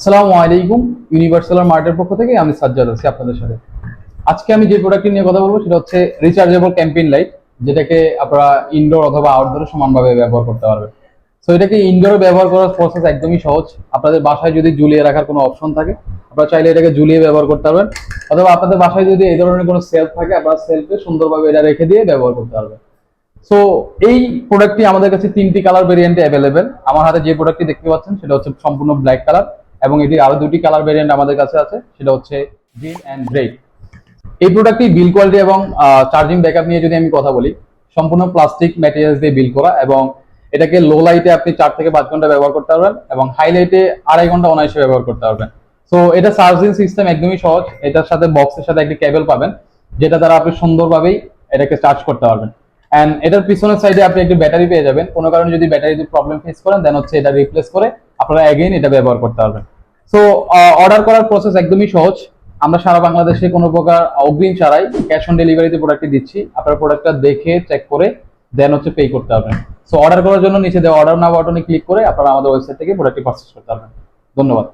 আসসালামু আলাইকুম ইউনিভার্সাল মার্টের পক্ষ থেকে আমি সাজ্জাদ আছি আপনাদের সাথে। আজকে আমি যে প্রোডাক্টটি নিয়ে কথা বলব সেটা হচ্ছে রিচার্জেবল ক্যাম্পেইন লাইট যেটাকে আপনারা ইনডোর অথবা আউটডোরে সমানভাবে ব্যবহার করতে পারবেন। সো এটাকে ইনডোরে ব্যবহার করার প্রসেস একদমই সহজ। আপনাদের বাসায় যদি ঝুলিয়ে রাখার কোনো অপশন থাকে, আপনারা চাইলে এটাকে ঝুলিয়ে ব্যবহার করতে পারবেন। অথবা আপনাদের বাসায় যদি এই ধরনের কোনো সেলফ থাকে, আপনারা সেলফে সুন্দরভাবে এটা রেখে দিয়ে ব্যবহার করতে পারবেন। সো এই প্রোডাক্টটি আমাদের কাছে তিনটি কালার ভেরিয়েন্টে অ্যাভেলেবেল আমার হাতে যে প্রোডাক্টটি দেখতে পাচ্ছেন, সেটা হচ্ছে সম্পূর্ণ ব্ল্যাক কালার এবং এটির আরও দুটি কালার ভেরিয়েন্ট আমাদের কাছে আছে, সেটা হচ্ছে গ্রিন অ্যান্ড রেড এই প্রোডাক্টটি বিল কোয়ালিটি এবং চার্জিং ব্যাকআপ নিয়ে যদি আমি কথা বলি, সম্পূর্ণ প্লাস্টিক ম্যাটেরিয়ালস দিয়ে বিল করা এবং এটাকে লো লাইটে আপনি চার থেকে পাঁচ ঘণ্টা ব্যবহার করতে পারবেন এবং হাই লাইটে আড়াই ঘণ্টা অনায়াসে ব্যবহার করতে পারবেন। সো এটা চার্জিং সিস্টেম একদমই সহজ, এটার সাথে বক্সের সাথে একটি কেবল পাবেন, যেটা দ্বারা আপনি সুন্দরভাবেই এটাকে চার্জ করতে পারবেন। অ্যান্ড এটার পিছনের সাইডে আপনি একটি ব্যাটারি পেয়ে যাবেন, কোনো কারণে যদি ব্যাটারিতে প্রবলেম ফেস করেন দেন হচ্ছে এটা রিপ্লেস করে আপনারা অ্যাগেইন এটা ব্যবহার করতে পারবেন। সো অর্ডার করার প্রসেস একদমই সহজ। আমরা সারা বাংলাদেশে কোনো প্রকার অগ্রিম ছাড়াই ক্যাশ অন ডেলিভারিতে প্রোডাক্টটি দিচ্ছি। আপনার প্রোডাক্টটা দেখে চেক করে দেন হচ্ছে পে করতে পারবেন। সো অর্ডার করার জন্য নিচে দেওয়া অর্ডার না বাটনে ক্লিক করে আপনারা আমাদের ওয়েবসাইট থেকে প্রোডাক্টটি পারচেস করতে পারবেন। ধন্যবাদ।